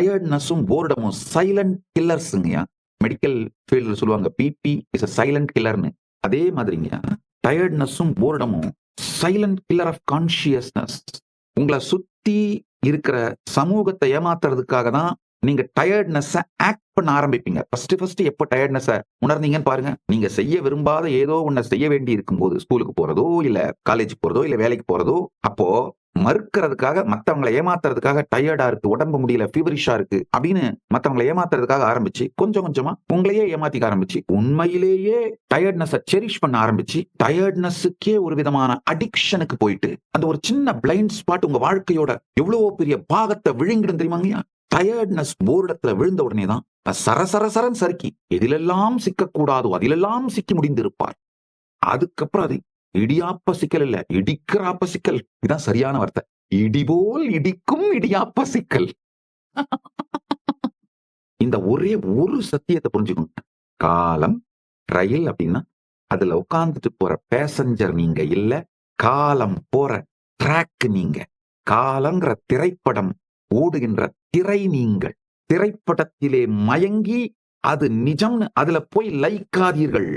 டயர்ட்னஸும் போர்டமும் silent கில்லர்ஸுங்கய்யா medical ஃபீல்டில் சொல்லுவாங்க பிபி இஸ் அ சைலண்ட் கில்லர்னு அதே மாதிரிங்கய்யா டயர்ட்னஸும் போர்டமும் சைலண்ட் கில்லர் ஆஃப் கான்சியஸ்னஸ் உங்களை சுற்றி இருக்கிற சமூகத்தை ஏமாத்துறதுக்காக தான் நீங்க டயர்ட்னஸை ஆக்ட் பண்ண ஆரம்பிப்பீங்க. ஃபர்ஸ்ட் ஃபர்ஸ்ட் எப்போ டயர்ட்னஸை உணர்ந்தீங்கன்னு பாருங்க. நீங்க செய்ய விரும்பாத ஏதோ ஒன்றை செய்ய வேண்டி இருக்கும்போது ஸ்கூலுக்கு போறதோ இல்ல காலேஜ் போறதோ இல்ல வேலைக்கு போறதோ அப்போ மறுக்கிறதுக்காக மத்தவங்களை ஏமாத்துறதுக்காக டயர்டா இருக்கு உடம்பு முடியல ஃபீவரிஷா இருக்கு அப்படின்னு மத்தவங்களை ஏமாத்துறதுக்காக ஆரம்பிச்சு கொஞ்சம் கொஞ்சமா உங்களையே ஏமாத்திக்க ஆரம்பிச்சு உண்மையிலேயே டயர்ட்னஸ் செரிஷ் பண்ண ஆரம்பிச்சு டயர்ட்னஸுக்கே ஒரு விதமான அடிக்ஷனுக்கு போயிட்டு அந்த ஒரு சின்ன பிளைண்ட் ஸ்பாட் உங்க வாழ்க்கையோட எவ்வளவோ பெரிய பாகத்தை விழுங்கிடும் தெரியுமாங்கய்யா டயர்ட்னஸ் போர்டத்துல விழுந்த உடனே தான் சரசரசரன் சறுக்கி எதிலெல்லாம் சிக்கக்கூடாதோ அதிலெல்லாம் சிக்கி முடிந்திருப்பார். அதுக்கப்புறம் அது இடியாப்ப சிக்கல் இல்ல இடிக்கிறாப்ப சிக்கல். இதுதான் சரியான வார்த்தை. இடிபோல் இடிக்கும் இடியாப்ப சிக்கல். இந்த ஒரே ஒரு சத்தியத்தை புரிஞ்சுக்கணும். காலம் ரயில் அப்படின்னா அதுல உட்கார்ந்துட்டு போற பேசஞ்சர் நீங்க இல்ல காலம் போற ட்ராக் நீங்க. காலங்கிற திரைப்படம் ஓடுகின்ற திரை நீங்கள். திரைப்படத்திலே மயங்கி அது நிஜம்னு அதுல போய் லைக்காதீர்கள்